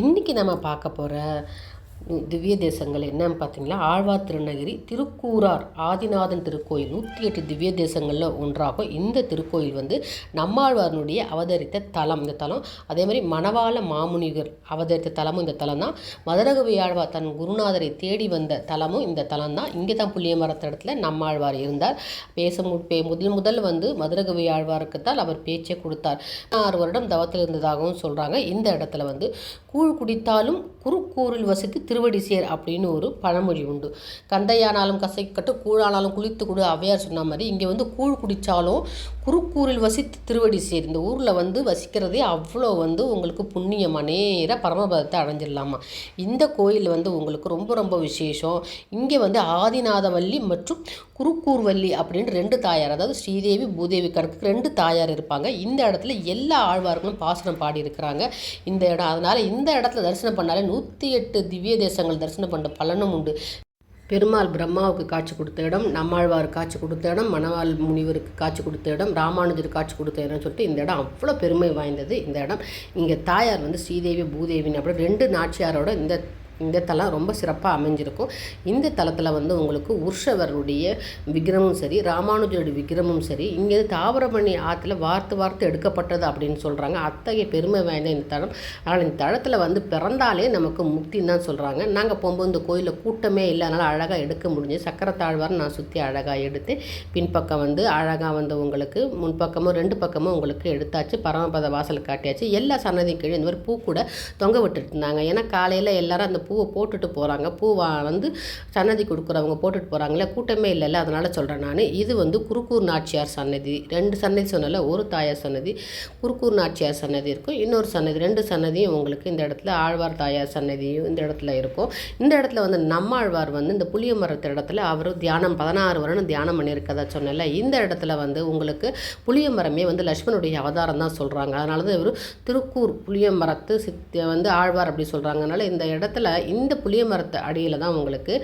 இன்றைக்கி நம்ம பார்க்க போகிற திவ்ய தேசங்கள் என்னன்னு பார்த்தீங்களா? ஆழ்வார் திருநகிரி திருக்கூரார் ஆதிநாதன் திருக்கோயில் நூற்றி எட்டு திவ்ய தேசங்களில் ஒன்றாகும் இந்த திருக்கோயில் வந்து நம்மாழ்வாரனுடைய அவதரித்த தலம். இந்த தலம் அதே மாதிரி மணவாள மாமுனிவர் அவதரித்த தலமும் இந்த தலம் தான். மதுரகவி ஆழ்வார் தன் குருநாதரை தேடி வந்த தலமும் இந்த தலம் தான். இங்கே தான் புளிய மரத்த இடத்துல நம்மாழ்வார் இருந்தார். பேச பே முதல் முதல் வந்து மதுரகவி ஆழ்வாருக்கு தான் அவர் பேச்சை கொடுத்தார். ஆறு வருடம் தவத்தில் இருந்ததாகவும் சொல்கிறாங்க இந்த இடத்துல வந்து கூழ் குடித்தாலும் குறுக்கூரில் வசித்து திருவடி சேர் அப்படின்னு ஒரு பழமொழி உண்டு. கந்தையானாலும் கசைக்கட்டு கூழானாலும் குளித்து கொடு அவையார் சொன்ன மாதிரி இங்கே வந்து கூழ் குடித்தாலும் குறுக்கூரில் வசித்து திருவடி சேர் இந்த ஊரில் வந்து வசிக்கிறதே அவ்வளோ வந்து உங்களுக்கு புண்ணியமாக நேராக பரமபதத்தை அடைஞ்சிடலாமா? இந்த கோயில் வந்து உங்களுக்கு ரொம்ப ரொம்ப விசேஷம். இங்கே வந்து ஆதிநாதவல்லி மற்றும் குறுக்கூர்வல்லி அப்படின்னு ரெண்டு தாயார் அதாவது ஸ்ரீதேவி பூதேவி கணக்கு ரெண்டு தாயார் இருப்பாங்க. இந்த இடத்துல எல்லா ஆழ்வார்களும் பாசனம் பாடி இருக்கிறாங்க இந்த இடம். அதனால் இந்த இடத்துல தரிசனம் பண்ணாலே நூற்றி எட்டு திவ்ய தேசங்கள் தரிசனம் பண்ண பலனும் உண்டு. பெருமாள் பிரம்மாவுக்கு காட்சி கொடுத்த இடம் நம்மாழ்வார் காட்சி கொடுத்த இடம் மணவாள் முனிவருக்கு காட்சி கொடுத்த இடம் ராமானுஜர் காட்சி கொடுத்த இடம்னு சொல்லிட்டு இந்த இடம் அவ்வளோ பெருமை வாய்ந்தது. இந்த இடம் இங்கே தாயார் வந்து ஸ்ரீதேவி பூதேவின்னு அப்படி ரெண்டு நாச்சியாரோட இந்த இந்த தலம் ரொம்ப சிறப்பாக அமைஞ்சிருக்கும். இந்த தலத்தில் வந்து உங்களுக்கு உருஷவருடைய விக்கிரமும் சரி ராமானுஜருடைய விக்கிரமும் சரி இங்கே தாவரமணி ஆற்றுல வார்த்து வார்த்து எடுக்கப்பட்டது அப்படின்னு சொல்கிறாங்க அத்தகைய பெருமை வாய்ந்த இந்த தலம் ஆனால் இந்த தளத்தில் வந்து பிறந்தாலே நமக்கு முக்தின்னு தான் சொல்கிறாங்க நாங்கள் போகும்போது இந்த கோயிலில் கூட்டமே இல்லை. அதனால் அழகாக எடுக்க முடிஞ்சு சக்கர தாழ்வார் நான் சுற்றி அழகாக எடுத்து பின்பக்கம் வந்து அழகாக வந்து உங்களுக்கு முன்பக்கமும் ரெண்டு பக்கமும் உங்களுக்கு எடுத்தாச்சு. பரமபத வாசல் காட்டியாச்சு. எல்லா சன்னதியும் கீழே இந்த மாதிரி பூ கூட தொங்க விட்டுருந்தாங்க இருந்தாங்க. ஏன்னா காலையில் எல்லாரும் அந்த பூவை போட்டுட்டு போகிறாங்க பூவா வந்து சன்னதி கொடுக்குறவங்க போட்டுட்டு போகிறாங்களே கூட்டமே இல்லைல்ல அதனால் சொல்கிறேன் நான். இது வந்து குறுக்கூர் நாச்சியார் சன்னதி. ரெண்டு சன்னதி சொன்னல ஒரு தாயார் சன்னதி. குறுக்கூர் நாச்சியார் சன்னதி இருக்கும். இன்னொரு சன்னதி ரெண்டு சன்னதியும் உங்களுக்கு இந்த இடத்துல ஆழ்வார் தாயார் சன்னதியும் இந்த இடத்துல இருக்கும். இந்த இடத்துல வந்து நம்மாழ்வார் வந்து இந்த புளிய மரத்து இடத்துல அவர் தியானம் பதினாறு வருடம் தியானம் பண்ணியிருக்கதா சொன்னல இந்த இடத்துல வந்து உங்களுக்கு புளிய மரமே வந்து லக்ஷ்மணுடைய அவதாரம் தான் சொல்கிறாங்க அதனால தான் இவர் திருக்கூர் புளிய மரத்து சித் வந்து ஆழ்வார் அப்படி சொல்கிறாங்க அதனால் இந்த இடத்துல இந்த புளிய மரத்தை அடியில் தான் உங்களுக்கு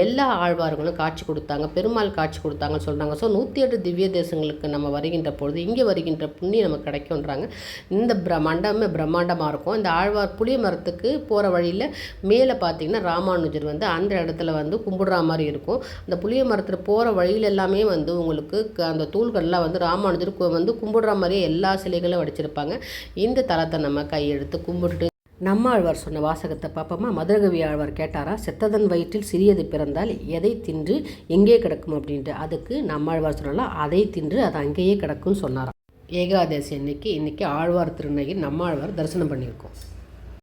எல்லா ஆழ்வார்களும் காட்சி கொடுத்தாங்க பெருமாள் காட்சி கொடுத்தாங்கன்னு சொல்கிறாங்க ஸோ நூற்றி எட்டு திவ்ய தேசங்களுக்கு நம்ம வருகின்ற பொழுது இங்கே வருகின்ற புண்ணியம் நமக்கு கிடைக்கும்ன்றாங்க. இந்த பிரம்மாண்டமே பிரம்மாண்டமாக இருக்கும். இந்த ஆழ்வார் புளிய மரத்துக்கு போகிற வழியில் மேலே பார்த்தீங்கன்னா ராமானுஜர் வந்து அந்த இடத்துல வந்து கும்பிடுற மாதிரி இருக்கும். அந்த புளிய மரத்தில் போகிற வழியில் எல்லாமே வந்து உங்களுக்கு க- அந்த தூள்கள்லாம் வந்து ராமானுஜர் வந்து கும்பிடுற மாதிரியே எல்லா சிலைகளும் வடிச்சிருப்பாங்க. இந்த தலத்தை நம்ம கையெடுத்து கும்பிட்டுட்டு நம்மாழ்வார் சொன்ன வாசகத்தை பார்ப்போமா? மதுரகவி ஆழ்வார் கேட்டாரா செத்ததன் வயிற்றில் சிறியது பிறந்தால் எதை தின்று எங்கே கிடக்கும்? அப்படின்ட்டு. அதுக்கு நம்மாழ்வார் சொல்லலாம் அதை தின்று அது அங்கேயே கிடக்கும்னு சொன்னாராம். ஏகாதசி அன்னைக்கு இன்னைக்கு ஆழ்வார் திருநகை நம்மாழ்வார் தரிசனம் பண்ணியிருக்கோம்.